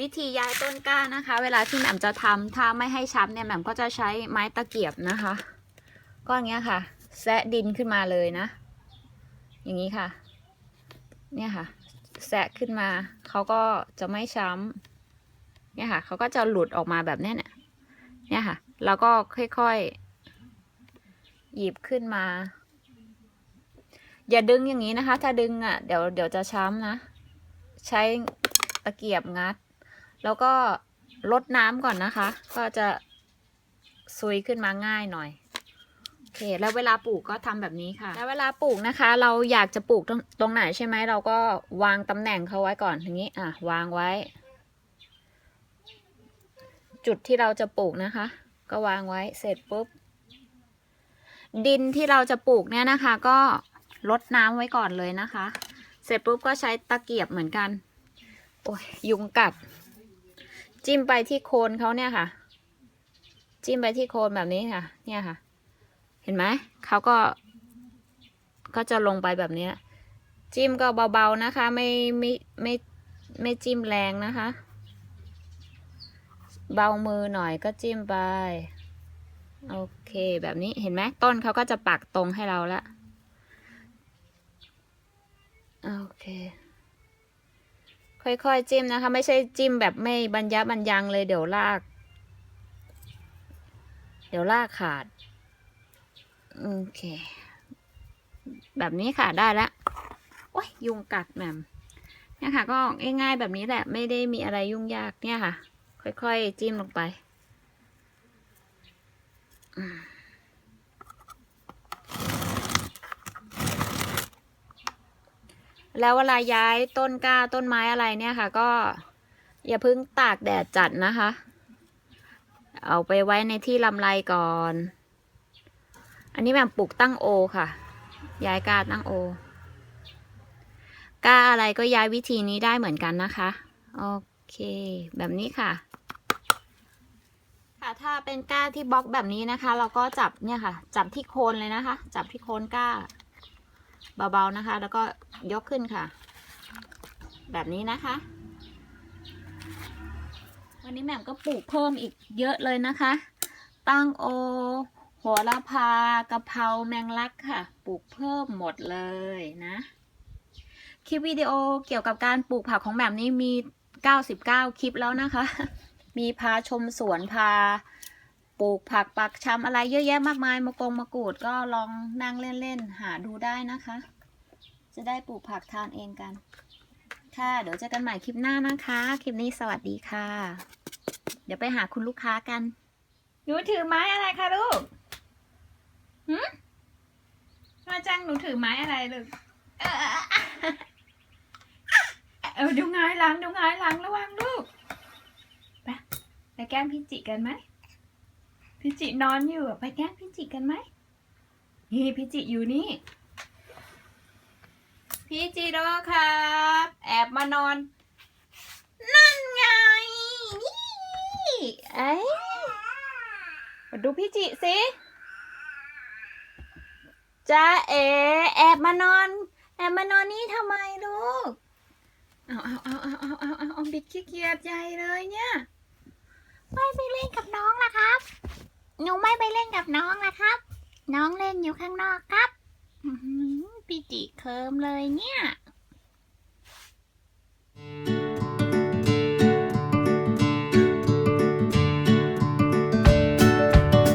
วิธีย้ายต้นกล้านะคะ เวลาที่แหม่มจะทำถ้าไม่ให้ช้ำเนี่ยแหม่มก็จะใช้ไม้ตะเกียบนะคะ ก็อย่างเงี้ยค่ะ แซะดินขึ้นมาเลยนะ อย่างนี้ค่ะ เนี่ยค่ะ แซะขึ้นมาเขาก็จะไม่ช้ำเนี่ยค่ะเขาก็จะหลุดออกมาแบบนี้เนี่ยเนี่ยค่ะ แล้วก็ค่อยๆ หยิบขึ้นมา อย่าดึงอย่างนี้นะคะ ถ้าดึงอะเดี๋ยวเดี๋ยวจะช้ำนะ ใช้ตะเกียบงัด แล้วก็ลดน้ำก่อนนะคะ ก็จะซุยขึ้นมาง่ายหน่อยโอเค แล้วเวลาปลูกก็ทำแบบนี้ค่ะ แล้วเวลาปลูกนะคะ เราอยากจะปลูกตรงตรงไหนใช่ไหมเราก็วางตำแหน่งเขาไว้ก่อนอย่างนี้อะวางไว้ จุดที่เราจะปลูกนะคะ ก็วางไว้เสร็จปุ๊บดินที่เราจะปลูกเนี่ยนะคะ ก็ลดน้ำไว้ก่อนเลยนะคะ เสร็จปุ๊บก็ใช้ตะเกียบเหมือนกัน โอ้ยยุงกัด จิ้มไปที่โคนเขาเนี่ยค่ะ จิ้มไปที่โคนแบบนี้ค่ะ เนี่ยค่ะ เห็นไหมเขาก็ ก็จะลงไปแบบนี้จิ้มก็เบาๆนะคะ ไม่ไม่ไม่ไม่จิ้มแรงนะคะ เบามือหน่อยก็จิ้มไป โอเคแบบนี้เห็นไหมต้นเขาก็จะปักตรงให้เราละโอเค ค่อยๆจิ้มนะคะ ไม่ใช่จิ้มแบบไม่บรรยะบรรยังเลย เดี๋ยวลาก เดี๋ยวลากขาด โอเค แบบนี้ค่ะได้แล้วโอ้ยยุงกัดแหม่มเนี่ยค่ะก็ง่ายๆแบบนี้แหละ ไม่ได้มีอะไรยุ่งยากเนี่ยค่ะ ค่อยๆจิ้มลงไป อืม แล้วเวลาย้ายต้นกล้าต้นไม้อะไรเนี่ยค่ะ ก็อย่าเพิ่งตากแดดจัดนะคะ เอาไปไว้ในที่ลำไรก่อน อันนี้แบบปลูกตั้งโอค่ะ ย้ายกล้าตั้งโอกล้าอะไรก็ย้ายวิธีนี้ได้เหมือนกันนะคะ โอเค แบบนี้ค่ะ ค่ะถ้าเป็นก้าที่บล็อกแบบนี้นะคะ เราก็จับเนี่ยค่ะ จับที่โคนเลยนะคะ จับที่โคนก้า เบาๆนะคะ แล้วก็ยกขึ้นค่ะ แบบนี้นะคะ วันนี้แหม่มก็ปลูกเพิ่มอีกเยอะเลยนะคะ ตั้งโอโหระพากะเพราแมงลักค่ะ ปลูกเพิ่มหมดเลยนะ คลิปวิดีโอเกี่ยวกับการปลูกผักของแบบนี้มี 99 คลิปแล้วนะคะ มีพาชมสวนพา ปลูกผักปักชำอะไรเยอะแยะมากมายมะกงมะกรูดก็ลองนั่งเล่นๆหาดูได้นะคะ จะได้ปลูกผักทานเองกัน ค่ะ เดี๋ยวเจอกันใหม่คลิปหน้านะคะ คลิปนี้สวัสดีค่ะ เดี๋ยวไปหาคุณลูกค้ากันหนูถือไม้อะไรคะลูกหืมมาจังหนูถือไม้อะไรลูกเออเออดูงายหลังดูงายหลังระวังลูกไปไปแกล้งพี่จิกันไหม พี่จินอนอยู่ไปแกล้งพี่จิกันไหมนี่พี่จิอยู่นี่พี่จิโร่ครับ แอบมานอน นั่นไง นี่เอ้ยมาดูพี่จิสิจ้าเอ แอบมานอน แอบมานอนนี่ทำไมลูก เอาเอาเอาเอาเอาเอาเอาเอาบิดขี้เกียจใหญ่เลยเนี่ยไม่ไปเล่นกับน้องล่ะครับ หนูไม่ไปเล่นกับน้องนะครับ น้องเล่นอยู่ข้างนอกครับพี่จิเคิมเลยเนี่ย